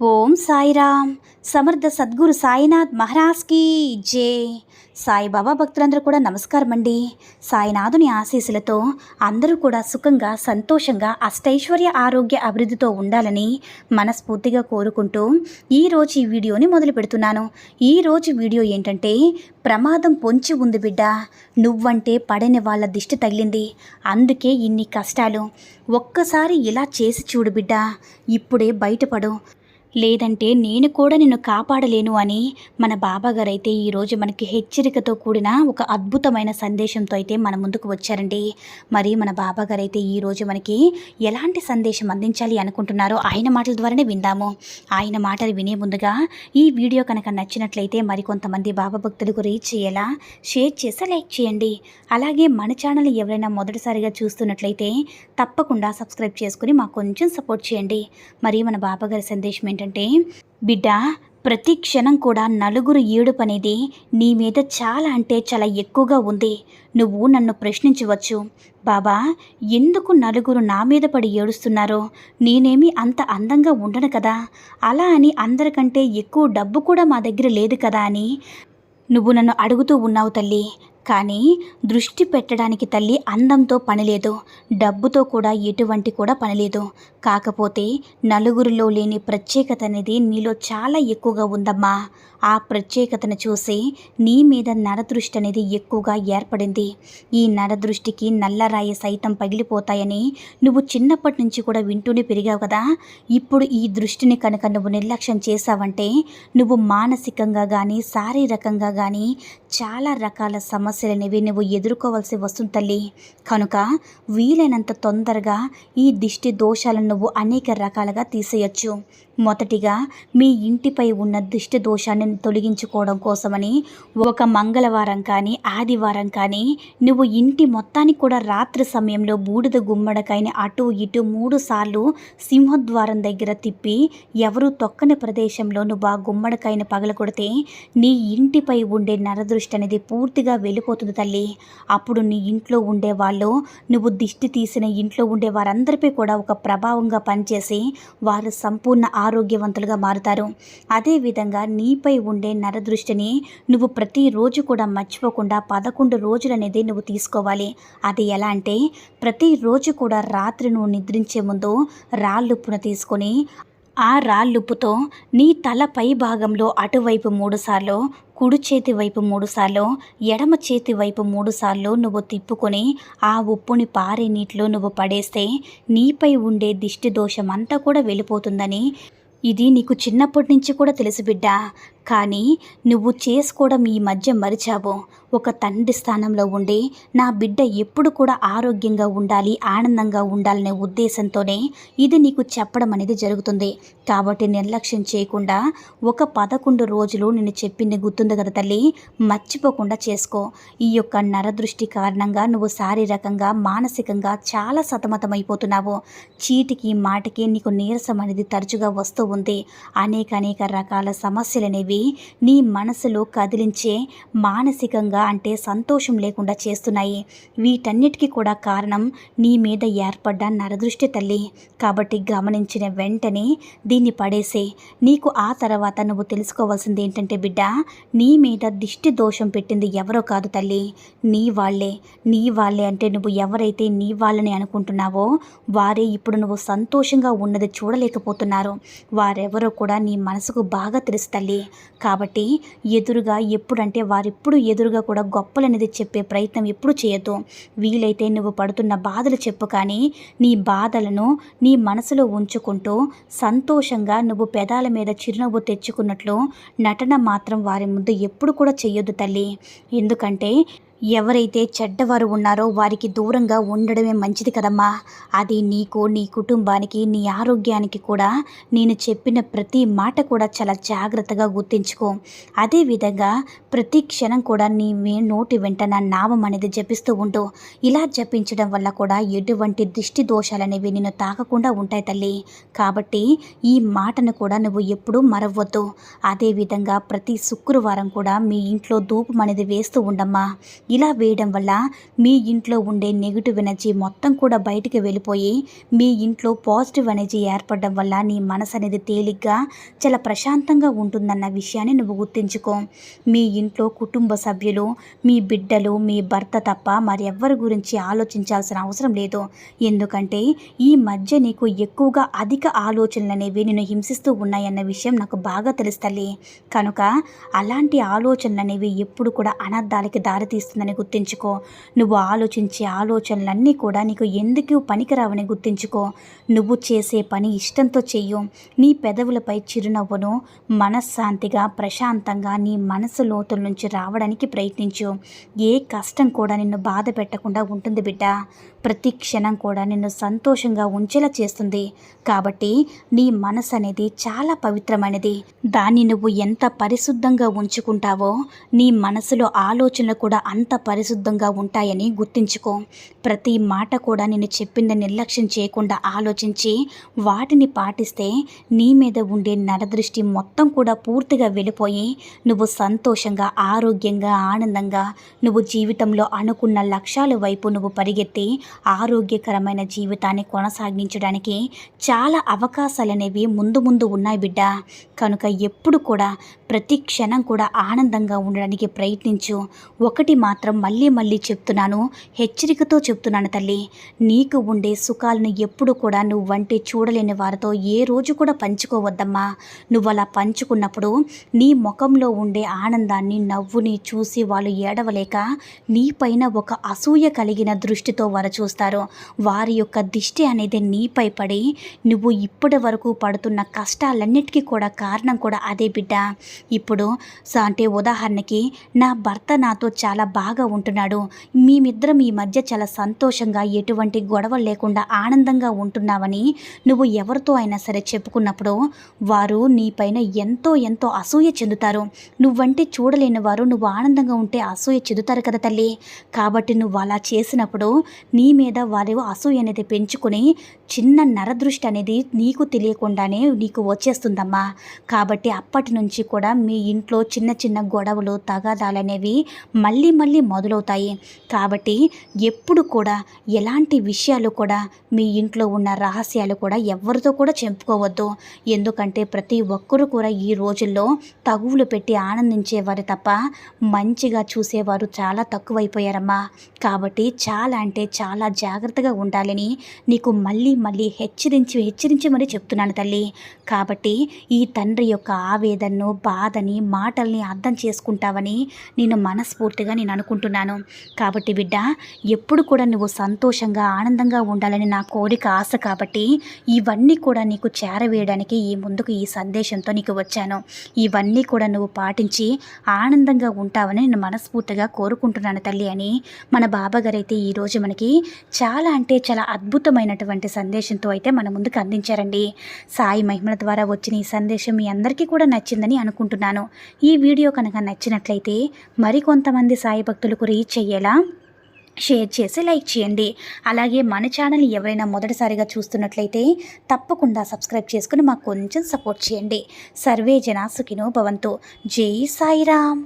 ఓం సాయిరామ్. సమర్థ సద్గురు సాయినాథ్ మహారాజ్కి జే. సాయిబాబా భక్తులందరూ కూడా నమస్కారం అండి. సాయినాథుని ఆశీస్సులతో అందరూ కూడా సుఖంగా సంతోషంగా అష్టైశ్వర్య ఆరోగ్య అభివృద్ధితో ఉండాలని మనస్ఫూర్తిగా కోరుకుంటూ ఈరోజు ఈ వీడియోని మొదలు పెడుతున్నాను. ఈరోజు వీడియో ఏంటంటే ప్రమాదం పొంచి ఉంది బిడ్డ. నువ్వంటే పడని వాళ్ళ దిష్టి తగిలింది. అందుకే ఇన్ని కష్టాలు. ఒక్కసారి ఇలా చేసి చూడు బిడ్డ. ఇప్పుడే బయటపడు. లేదంటే నేను కూడా నిన్ను కాపాడలేను అని మన బాబాగారు అయితే ఈరోజు మనకి హెచ్చరికతో కూడిన ఒక అద్భుతమైన సందేశంతో అయితే మన ముందుకు వచ్చారండి. మరి మన బాబాగారు అయితే ఈరోజు మనకి ఎలాంటి సందేశం అందించాలి అనుకుంటున్నారో ఆయన మాటల ద్వారానే విందాము. ఆయన మాటలు వినే ముందుగా ఈ వీడియో కనుక నచ్చినట్లయితే మరికొంతమంది బాబా భక్తులకు రీచ్ చేయేలా షేర్ చేసి లైక్ చేయండి. అలాగే మన ఛానల్ ఎవరైనా మొదటిసారిగా చూస్తున్నట్లయితే తప్పకుండా సబ్స్క్రైబ్ చేసుకుని మాకు కొంచెం సపోర్ట్ చేయండి. మరి మన బాబాగారి సందేశం ఏంటంటే బిడ్డ ప్రతి క్షణం కూడా నలుగురు ఏడుపు అనేది నీ మీద చాలా అంటే చాలా ఎక్కువగా ఉంది. నువ్వు నన్ను ప్రశ్నించవచ్చు. బాబా ఎందుకు నలుగురు నా మీద పడి ఏడుస్తున్నారో? నేనేమి అంత అందంగా ఉండను కదా? అలా అని అందరికంటే ఎక్కువ డబ్బు కూడా మా దగ్గర లేదు కదా అని నువ్వు నన్ను అడుగుతూ ఉన్నావు తల్లి. కానీ దృష్టి పెట్టడానికి తల్లి అందంతో పనిలేదు. డబ్బుతో కూడా ఎటువంటి కూడా పనిలేదు. కాకపోతే నలుగురిలో లేని ప్రత్యేకత అనేది నీలో చాలా ఎక్కువగా ఉందమ్మా. ఆ ప్రత్యేకతను చూసి నీ మీద నరదృష్టి అనేది ఎక్కువగా ఏర్పడింది. ఈ నరదృష్టికి నల్లరాయి సైతం పగిలిపోతాయని నువ్వు చిన్నప్పటి నుంచి కూడా వింటూనే పెరిగావు కదా. ఇప్పుడు ఈ దృష్టిని కనుక నువ్వు నిర్లక్ష్యం చేశావంటే నువ్వు మానసికంగా కానీ శారీరకంగా కానీ చాలా రకాల సమస్యలు అనేవి నువ్వు ఎదుర్కోవాల్సి వస్తుంది తల్లి. కనుక వీలైనంత తొందరగా ఈ దిష్టి దోషాలను నువ్వు అనేక రకాలుగా తీసేయచ్చు. మొదటిగా మీ ఇంటిపై ఉన్న దుష్ట దోషాన్ని తొలగించుకోవడం కోసమని ఒక మంగళవారం కానీ ఆదివారం కానీ నువ్వు ఇంటి మొత్తానికి కూడా రాత్రి సమయంలో బూడిద గుమ్మడికాయని అటు ఇటు మూడు సార్లు సింహద్వారం దగ్గర తిప్పి ఎవరు తొక్కని ప్రదేశంలో నువ్వు ఆ గుమ్మడికాయని పగలకొడితే నీ ఇంటిపై ఉండే నరదృష్టి అనేది పూర్తిగా వెళ్ళిపోతుంది తల్లి. అప్పుడు నీ ఇంట్లో ఉండే వాళ్ళు నువ్వు దిష్టి తీసిన ఇంట్లో ఉండే వారందరిపై కూడా ఒక ప్రభావంగా పనిచేసి వారు సంపూర్ణ ఆరోగ్యవంతులుగా మారుతారు. అదేవిధంగా నీపై ఉండే నరదృష్టిని నువ్వు ప్రతిరోజు కూడా మర్చిపోకుండా పదకొండు రోజులు అనేది నువ్వు తీసుకోవాలి. అది ఎలా అంటే ప్రతిరోజు కూడా రాత్రి నువ్వు నిద్రించే ముందు రాళ్ళుప్పును తీసుకొని ఆ రాళ్ళుపుతో నీ తల పై భాగంలో అటువైపు మూడుసార్లు కుడి చేతి వైపు మూడుసార్లు ఎడమ చేతి వైపు మూడుసార్లు నువ్వు తిప్పుకొని ఆ ఉప్పుని పారే నీటిలో నువ్వు పడేస్తే నీపై ఉండే దిష్టి దోషం అంతా కూడా వెళ్ళిపోతుందని ఇది నీకు చిన్నప్పటి నుంచి కూడా తెలుసు బిడ్డ. కానీ నువ్వు చేసుకోవడం ఈ మధ్య మరిచావు. ఒక తండ్రి స్థానంలో ఉండి నా బిడ్డ ఎప్పుడు కూడా ఆరోగ్యంగా ఉండాలి ఆనందంగా ఉండాలనే ఉద్దేశంతోనే ఇది నీకు చెప్పడం అనేది జరుగుతుంది. కాబట్టి నిర్లక్ష్యం చేయకుండా ఒక పదకొండు రోజులు నేను చెప్పింది గుర్తుంది కదా తల్లి? మర్చిపోకుండా చేసుకో. ఈ యొక్క నరదృష్టి కారణంగా నువ్వు శారీరకంగా మానసికంగా చాలా సతమతమైపోతున్నావు. చీటికి మాటికి నీకు నీరసం అనేది తరచుగా వస్తూ ఉంది. అనేక అనేక రకాల సమస్యలు అనేవి నీ మనసులో కదిలించే మానసికంగా అంటే సంతోషం లేకుండా చేస్తున్నాయి. వీటన్నిటికీ కూడా కారణం నీ మీద ఏర్పడ్డ నరదృష్టి తల్లి. కాబట్టి గమనించిన వెంటనే దీన్ని పడేసే. నీకు ఆ తర్వాత నువ్వు తెలుసుకోవాల్సింది ఏంటంటే బిడ్డ నీ మీద దిష్టి దోషం పెట్టింది ఎవరో కాదు తల్లి. నీ వాళ్ళే. నీ వాళ్ళే అంటే నువ్వు ఎవరైతే నీ వాళ్ళని అనుకుంటున్నావో వారే ఇప్పుడు నువ్వు సంతోషంగా ఉన్నది చూడలేకపోతున్నారు. వారెవరో కూడా నీ మనసుకు బాగా తెలుసు తల్లి. కాబట్టి ఎదురుగా ఎప్పుడంటే వారెప్పుడు ఎదురుగా కూడా గొప్పలనేది చెప్పే ప్రయత్నం ఎప్పుడు చేయొద్దు. వీలైతే నువ్వు పడుతున్న బాధలు చెప్పు కానీ నీ బాధలను నీ మనసులో ఉంచుకుంటూ సంతోషంగా నువ్వు పెదాల మీద చిరునవ్వు తెచ్చుకున్నట్లు నటన మాత్రం వారి ముందు ఎప్పుడు కూడా చెయ్యొద్దు తల్లి. ఎందుకంటే ఎవరైతే చెడ్డవారు ఉన్నారో వారికి దూరంగా ఉండడమే మంచిది కదమ్మా. అది నీకు నీ కుటుంబానికి నీ ఆరోగ్యానికి కూడా నేను చెప్పిన ప్రతి మాట కూడా చాలా జాగ్రత్తగా గుర్తించుకో. అదేవిధంగా ప్రతి క్షణం కూడా నీ మే నోటి వెంట నా నామం అనేది జపిస్తూ ఉండు. ఇలా జపించడం వల్ల కూడా ఎటువంటి దిష్టి దోషాలనేవి నేను తాకకుండా ఉంటాయి తల్లి. కాబట్టి ఈ మాటను కూడా నువ్వు ఎప్పుడూ మరవ్వద్దు అదేవిధంగా ప్రతి శుక్రవారం కూడా మీ ఇంట్లో ధూపం అనేది వేస్తూ ఉండమ్మా. ఇలా వేయడం వల్ల మీ ఇంట్లో ఉండే నెగిటివ్ ఎనర్జీ మొత్తం కూడా బయటికి వెళ్ళిపోయి మీ ఇంట్లో పాజిటివ్ ఎనర్జీ ఏర్పడడం వల్ల నీ మనసు అనేది తేలిగ్గా చాలా ప్రశాంతంగా ఉంటుందన్న విషయాన్ని నువ్వు గుర్తించుకో. మీ ఇంట్లో కుటుంబ సభ్యులు మీ బిడ్డలు మీ భర్త తప్ప మరెవ్వరి గురించి ఆలోచించాల్సిన అవసరం లేదు. ఎందుకంటే ఈ మధ్య నీకు ఎక్కువగా అధిక ఆలోచనలు అనేవి నిన్ను హింసిస్తూ ఉన్నాయన్న విషయం నాకు బాగా తెలుస్తలే కనుక అలాంటి ఆలోచనలు అనేవి ఎప్పుడు కూడా అనర్థాలకి దారితీస్తుందని గుర్తించుకో. నువ్వు ఆలోచించే ఆలోచనలన్నీ కూడా నీకు ఎందుకు పనికిరావని గుర్తించుకో. నువ్వు చేసే పని ఇష్టంతో చెయ్యు. నీ పెదవులపై చిరునవ్వును మనశ్శాంతిగా ప్రశాంతంగా నీ మనసు లోతుల నుంచి రావడానికి ప్రయత్నించు. ఏ కష్టం కూడా నిన్ను బాధ పెట్టకుండా ఉంటుంది బిడ్డ. ప్రతి క్షణం కూడా నిన్ను సంతోషంగా ఉంచేలా చేస్తుంది. కాబట్టి నీ మనసు అనేది చాలా పవిత్రమైనది. దాన్ని నువ్వు ఎంత పరిశుద్ధంగా ఉంచుకుంటావో నీ మనసులో ఆలోచనలు కూడా అంత పరిశుద్ధంగా ఉంటాయని గుర్తించుకో. ప్రతి మాట కూడా నేను చెప్పింది నిర్లక్ష్యం చేయకుండా ఆలోచించి వాటిని పాటిస్తే నీ మీద ఉండే నరదృష్టి మొత్తం కూడా పూర్తిగా వెళ్ళిపోయి నువ్వు సంతోషంగా ఆరోగ్యంగా ఆనందంగా నువ్వు జీవితంలో అనుకున్న లక్ష్యాల వైపు నువ్వు పరిగెత్తి ఆరోగ్యకరమైన జీవితాన్ని కొనసాగించడానికి చాలా అవకాశాలు అనేవి ముందు ముందు ఉన్నాయి బిడ్డ. కనుక ఎప్పుడు కూడా ప్రతి క్షణం కూడా ఆనందంగా ఉండడానికి ప్రయత్నించు. ఒకటి మాత్రం మళ్ళీ మళ్ళీ చెప్తున్నాను హెచ్చరికతో చెప్తున్నాను తల్లి. నీకు ఉండే సుఖాలను ఎప్పుడు కూడా నువ్వు వంటి చూడలేని వారితో ఏ రోజు కూడా పంచుకోవద్దమ్మా. నువ్వు అలా పంచుకున్నప్పుడు నీ ముఖంలో ఉండే ఆనందాన్ని నవ్వుని చూసి వాళ్ళు ఏడవలేక నీపైన ఒక అసూయ కలిగిన దృష్టితో వారు చూస్తారు. వారి యొక్క దిష్టి అనేది నీపై పడి నువ్వు ఇప్పటి వరకు పడుతున్న కష్టాలన్నిటికీ కూడా కారణం కూడా అదే బిడ్డ. ఇప్పుడు అంటే ఉదాహరణకి నా భర్త నాతో చాలా బాగా ఉంటున్నాడు. మేమిద్దరం ఈ మధ్య చాలా సంతోషంగా ఎటువంటి గొడవలు లేకుండా ఆనందంగా ఉంటున్నావని నువ్వు ఎవరితో అయినా సరే చెప్పుకున్నప్పుడు వారు నీపైన ఎంతో ఎంతో అసూయ చెందుతారు. నువ్వంటే చూడలేని వారు నువ్వు ఆనందంగా ఉంటే అసూయ చెందుతారు కదా తల్లి. కాబట్టి నువ్వు అలా చేసినప్పుడు నీ మీద వారు అసూయ అనేది పెంచుకొని చిన్న నరదృష్టి అనేది నీకు తెలియకుండానే నీకు వచ్చేస్తుందమ్మా. కాబట్టి అప్పటి నుంచి కూడా మీ ఇంట్లో చిన్న చిన్న గొడవలు తగాదాలు అనేవి మళ్ళీ మళ్ళీ మొదలవుతాయి. కాబట్టి ఎప్పుడు కూడా ఎలాంటి విషయాలు కూడా మీ ఇంట్లో ఉన్న రహస్యాలు కూడా ఎవరితో కూడా చెప్పుకోవద్దు. ఎందుకంటే ప్రతి ఒక్కరు కూడా ఈ రోజుల్లో తగువులు పెట్టి ఆనందించేవారు తప్ప మంచిగా చూసేవారు చాలా తక్కువైపోయారమ్మా. కాబట్టి చాలా అంటే చాలా జాగ్రత్తగా ఉండాలని నీకు మళ్ళీ మళ్ళీ హెచ్చరించి హెచ్చరించి మరీ చెప్తున్నాను తల్లి. కాబట్టి ఈ తండ్రి యొక్క ఆవేదనను బాధని మాటల్ని అర్థం చేసుకుంటావని నేను మనస్ఫూర్తిగా నేను అనుకుంటున్నాను. కాబట్టి బిడ్డ ఎప్పుడు కూడా నువ్వు సంతోషంగా ఆనందంగా ఉండాలని నా కోరిక ఆశ కాబట్టి ఇవన్నీ కూడా నీకు చేరవేయడానికి ఈ ముందుకు ఈ సందేశంతో నీకు వచ్చాను. ఇవన్నీ కూడా నువ్వు పాటించి ఆనందంగా ఉంటావని నేను మనస్ఫూర్తిగా కోరుకుంటున్నాను తల్లి అని మన బాబాగారు అయితే ఈరోజు మనకి చాలా అంటే చాలా అద్భుతమైనటువంటి సందేశంతో అయితే మన ముందుకు అందించారండి. సాయి మహిమల ద్వారా వచ్చిన ఈ సందేశం మీ అందరికీ కూడా నచ్చిందని అనుకుంటున్నాను. అనుకుంటున్నాను ఈ వీడియో కనుక నచ్చినట్లయితే మరికొంతమంది సాయి భక్తులకు రీచ్ అయ్యేలా షేర్ చేసి లైక్ చేయండి. అలాగే మన ఛానల్ ఎవరైనా మొదటిసారిగా చూస్తున్నట్లయితే తప్పకుండా సబ్స్క్రైబ్ చేసుకుని మాకు కొంచెం సపోర్ట్ చేయండి. సర్వే జన సుఖినో భవంతు. జై సాయిరామ్.